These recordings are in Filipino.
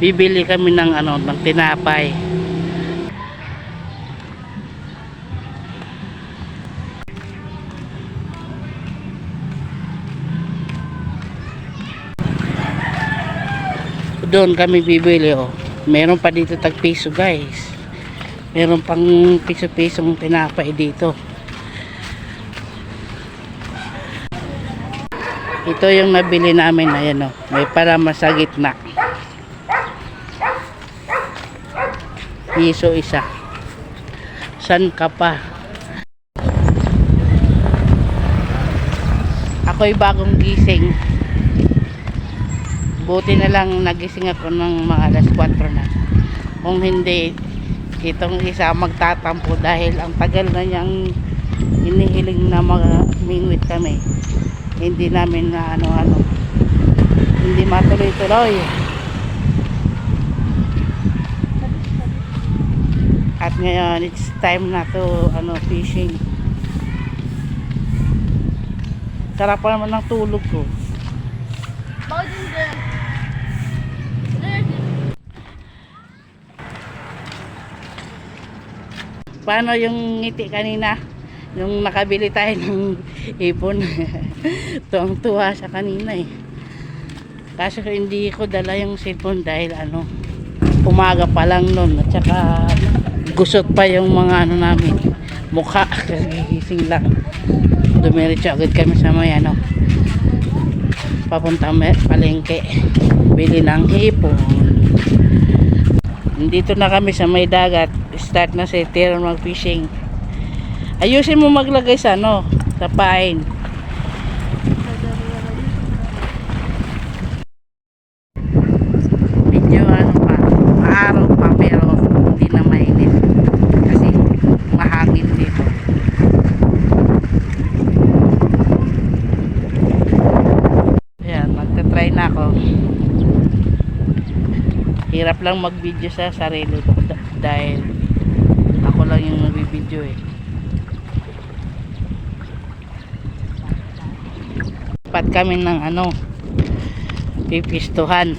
bibili kami ng ano ng tinapay. Doon kami bibili oh. Meron pa dito tag piso guys. Meron pang piso pisong tinapay dito. Ito yung nabili namin ayan oh. May para sa gitna piso isa. San ka pa? Ako'y bagong gising. Buti na lang nagising ako ng mga alas 4 na. Kung hindi itong isa magtatampo dahil ang tagal na niyang inihiling na mingwit kami. Hindi namin na ano ano hindi matuloy at ngayon. It's time na to ano fishing. Sarap pa naman ng tulog ko. Paano yung ngiti kanina? Yung nakabili tayo ng ipon. Tuwang tuwa sa kanina eh. Kaso hindi ko dala yung cellphone dahil ano umaga pa lang nun. At saka ano, gusot pa yung mga ano namin mukha kagigising lang dumiretso agad kami sa may ano papunta may palengke bili ng hipon Nandito na kami sa may dagat. Start na si Tiro mag fishing. Ayusin mo maglagay sa ano, sa pain. Medyo ano pa, maaraw pa pero hindi na mainit. Kasi mahangin dito. Ayan, magta-try na ako hirap lang mag-video sa sarili ko da- dahil ako lang yung nabibideo eh. Dapat kami ng ano pipistuhan.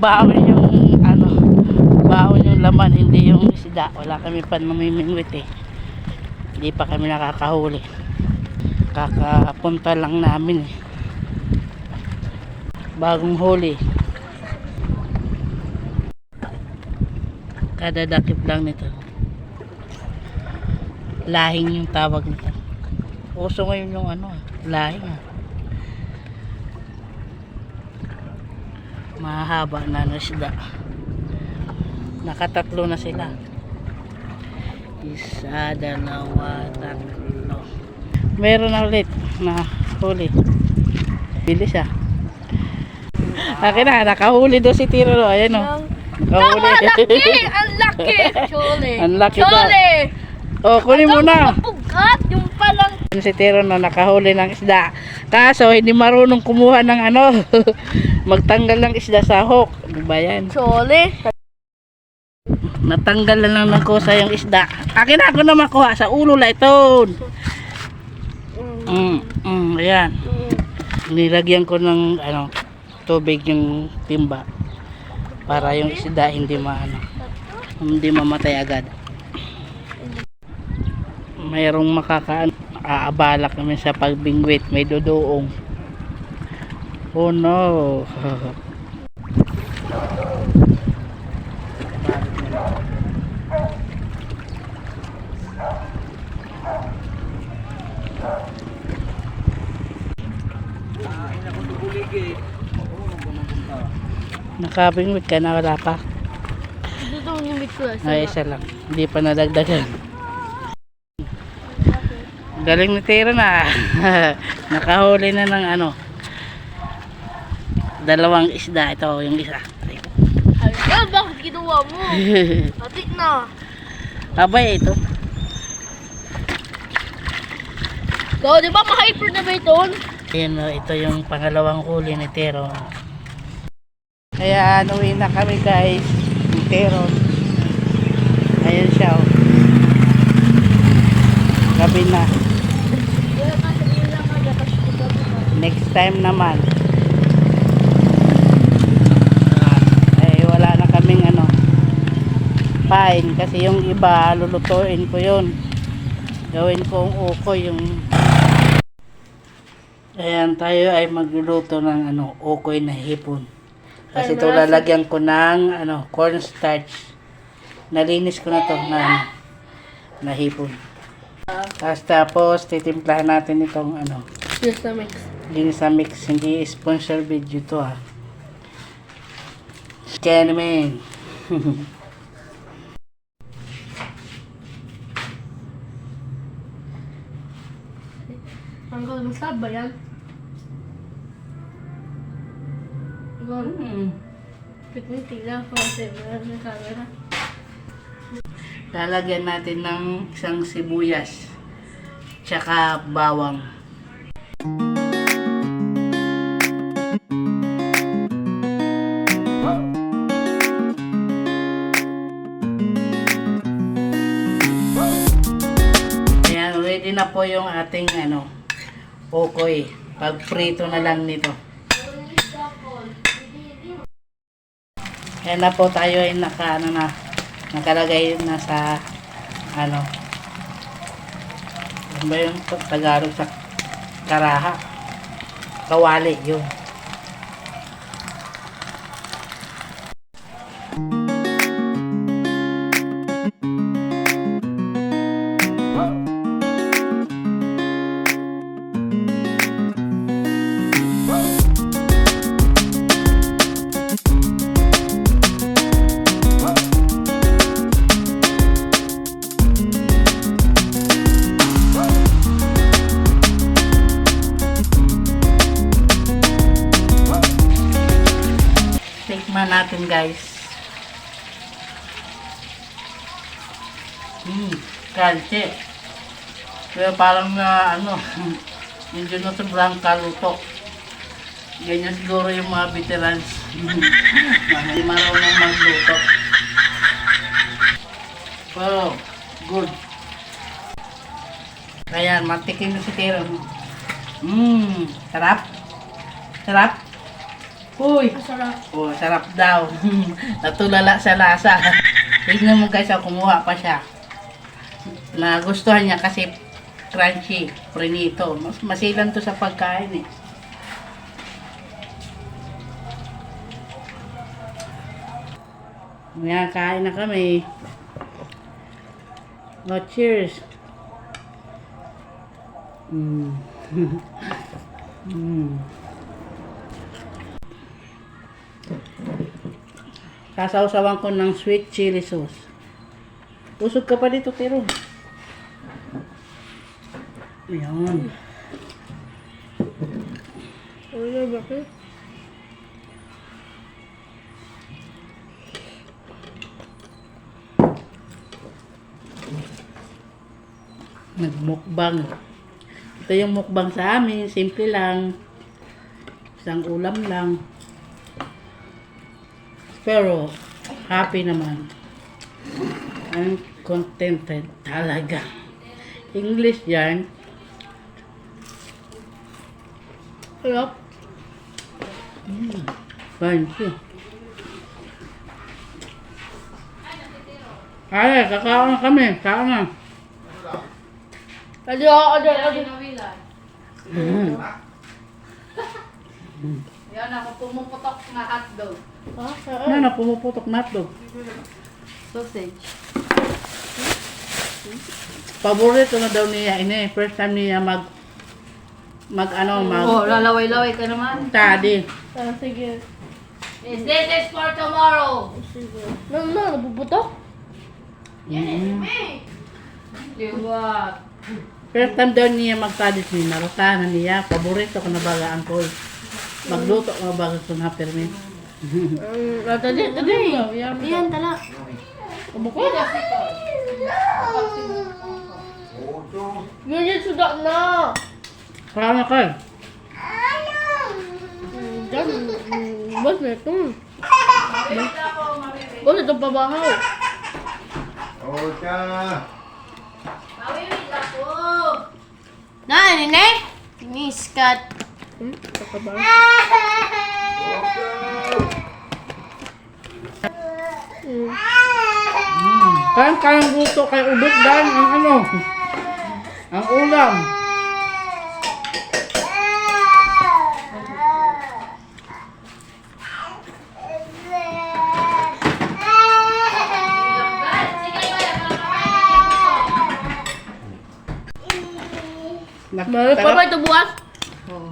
Baon yung ano baon yung laman hindi yung isda. Wala kami pa mamimingwit eh. Hindi pa kami nakakahuli kakapunta lang namin eh. bagong huli. Kadadakip lang nito. Lahing yung tawag nito. Uso ngayon yung ano ah, lahing ah. Mahaba na na isda. Nakatatlo na sila. Isa, dalawa, tatlo meron na ulit na huli bilis ah akin na nakahuli daw si Tiro no. ayan o Tama, laki! Ang laki! Ang laki. Chole! oh kunin mo na! Yung palang... si Tiro no nakahuli ng isda kaso hindi marunong kumuha ng ano magtanggal ng isda sa hook di ba yan Chole! natanggal na lang ng kusa yung isda akin na ako na makuha sa ulo la ito mm, mm, ayan. Nilagyan ko ng ano tubig yung timba para yung isda hindi maano hindi mamatay agad. Mayroong makakaan aabala kami sa pagbingwit may dodoong oh no nakabingwit ka na wala pa. Dito yung meat ko. ay isa lang. Hindi pa nadagdagan galing ni Tira na. Nakahuli na ng ano. Dalawang isda. Ito yung isa. Ay, bakit ginawa mo? Atik na. abay ito. Go, di ba ma-hyper na ba ito? Ayan, oh, ito yung pangalawang huli ni Tero. Kaya uwi na kami guys. Ni Tero. Ayan siya. Oh. Gabi na. Next time naman. Eh, wala na kaming ano, pain. Kasi yung iba, lulutuin ko yun. Gawin ko ang yung... Ayan, tayo ay magluluto ng ano, ukoy na hipon. Kasi ito lalagyan ko ng ano, cornstarch. Nalinis ko na to na ano, na hipon. Tapos tapos titimplahan natin itong ano, Just a mix. linis sa mix. Hindi sponsor video to ah. Kenman. Hanggang masarap ba yan? Piknitik lang ako kasi meron ng camera. Lalagyan natin ng isang sibuyas. Tsaka bawang. Ayan, ready na po yung ating ano, okoy. Pagprito na lang nito. Ayan na po tayo ay naka, ano na, nakalagay na sa, ano, ano ba yung Tagalog sa karaha? Kawali, yun. Guys. Hmm, crunchy. Pero parang na ano, medyo na sobrang kaluto. Ganyan siguro yung mga veterans. Hindi marunong magluto. Pero, good. Ayan, matikin na si Tiro. Mmm, sarap. Sarap. Uy, Masarap. Oh, sarap daw. Natulala sa lasa. Tignan mo guys, ako kumuha pa siya. Nagustuhan niya kasi crunchy, prinito. Mas masilan to sa pagkain eh. Ngayon, kain na kami. Oh, cheers. Mm. mm. Kasawsawan ko ng sweet chili sauce. Usog ka pa dito, Tiro. Ayan. Ano ba kayo? Nagmukbang. Ito yung mukbang sa amin. Simple lang. Isang ulam lang. Pero, happy naman. I'm contented talaga. English yan. Sarap. Thank you. Ay, kakaon kami. Kaon na. Adi adi adi. Mm. Yan ako pumuputok na hotdog. Ah, sarap. Ano na, pumuputok na hotdog. Sausage. Paborito na daw niya. Ini, first time niya mag mag ano, mag Oh, lalaway-laway ka naman. study. Ah, sige. Is this is for tomorrow? Sige. Ano na, nabubutok? Mm. Liwat. First time daw niya mag-study ni Narutahan niya. Paborito ko na baga ang. Magluto ko na baga ito na permit. Um, ah, tadi, tadi. Yan, yan, tala. Kabuko? Yan, yan, suda na. Kaya na kayo. Hmm, Diyan, hmm, bas na ito. Bas, itong pabahaw. Ocha! Mawimit ako. Na, nene? Miskat. Hmm? Kakaba. Hmm. Kayang kayang gusto kay ubot dan ang ano. Ang ulam. Nak- pa ba ito bukas? Oo.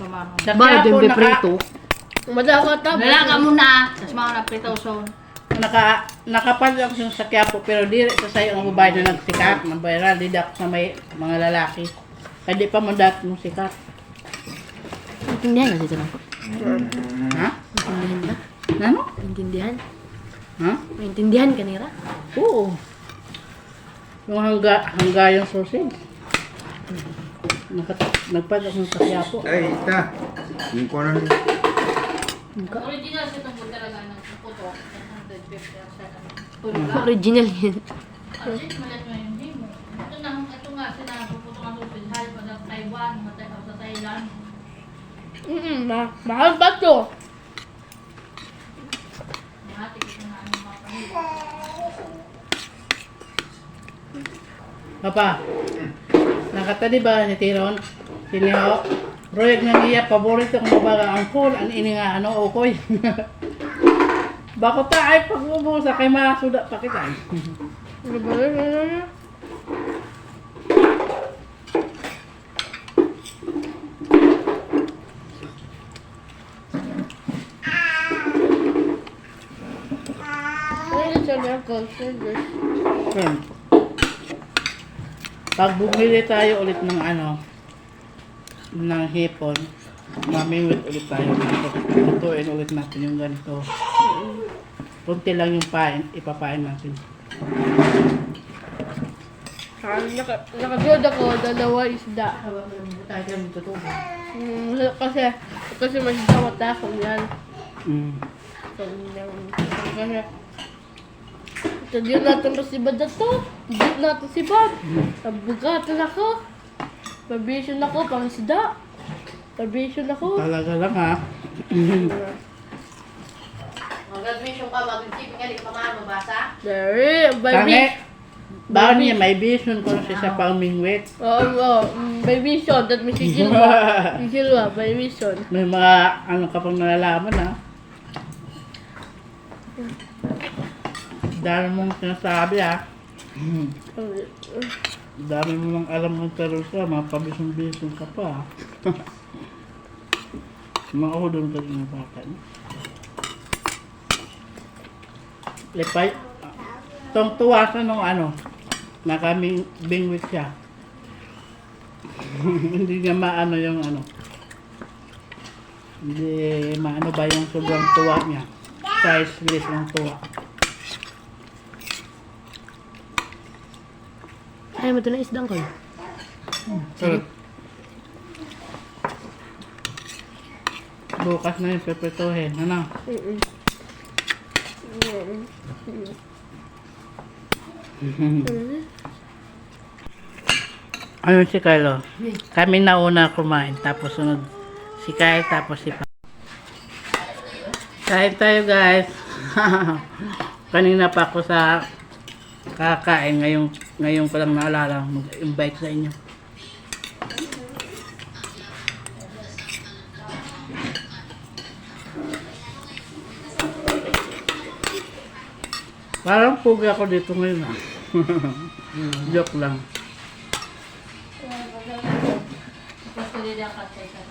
Ba, Quiapo, yung naka, Madako ta. Nalaga mo na. Tapos mga naprito so. naka, nakapal ako siya sa Quiapo, pero di rin sa sayo ang babae na nagsikat, ng viral, di dak sa may mga lalaki. Kaya di pa mo dat mo sikat. Intindihan na dito lang po. Ha? Intindihan ba? Ano? Intindihan? Ha? Maintindihan ka nila? Oo. Yung hangga, hangga yung sausage. Naka, nagpad ako sa Quiapo. Ay, ita. Yung ko na. Original siya itong talaga ng puto. 150 ang. Pulga. Original yan. Kasi malat mo yung mo. Ito na, ito nga sinapuputo nga tubig. Hal pa sa Taiwan, matay sa Thailand. Mm ma mahal ba ang pamilya. Papa, nakatadi ba ni Tiron? Siniho? Royag nga niya, paborito ko baga ang cool, ang ini nga ano, ukoy. Bako ta ay pag-ubusa kay masuda pa kita. Hmm. Pag bumili tayo ulit ng ano, ng hipon, mamimit ulit tayo. Lutuin ulit natin yung ganito. Kunti lang yung pain, ipapain natin. Naka, nakagod ako, dalawa isda. Tayo kaya magtutubo. Hmm, kasi, kasi masisya matakot yan. Mm. So, kasi, ito din natin pa si Bad na to. Di natin si Bad. Nabugatan ako. Pabisyon ako, pang isda. Pabisyon ako. Talaga lang ha. Mag-graduation ka, mag-jeep nga, di ka pa nga mabasa. Dari, Tangi, baby. baon niya may vision ko siya sa pamingwit. Oo, oo. Mm, By vision, that means sisilwa. Sisilwa, by vision. May mga ano ka pang nalalaman ha. Dami mong sinasabi ha. Dami mo lang alam ng ka, mga pabisong-bisong ka pa. udon ka ng bata. no? Lipay, tong tuwasan nung ano, nakaming bingwit siya. Hindi niya maano yung ano. Hindi maano ba yung sobrang tuwa niya. Priceless ng tuwa. Ay, mo ito na isdang ko. Sarap. Bukas na yung pepetuhin. Ano? Mm-mm. Ayun si Kylo. Kami nauna kumain. Tapos sunod si Kyle. Tapos si Pa. Kain tayo guys. Kanina pa ako sa kakain. Ngayon, ngayon ko lang naalala mag-invite sa inyo. Parang pugi ako dito ngayon ah. Joke lang. Tapos katay sa sa silence.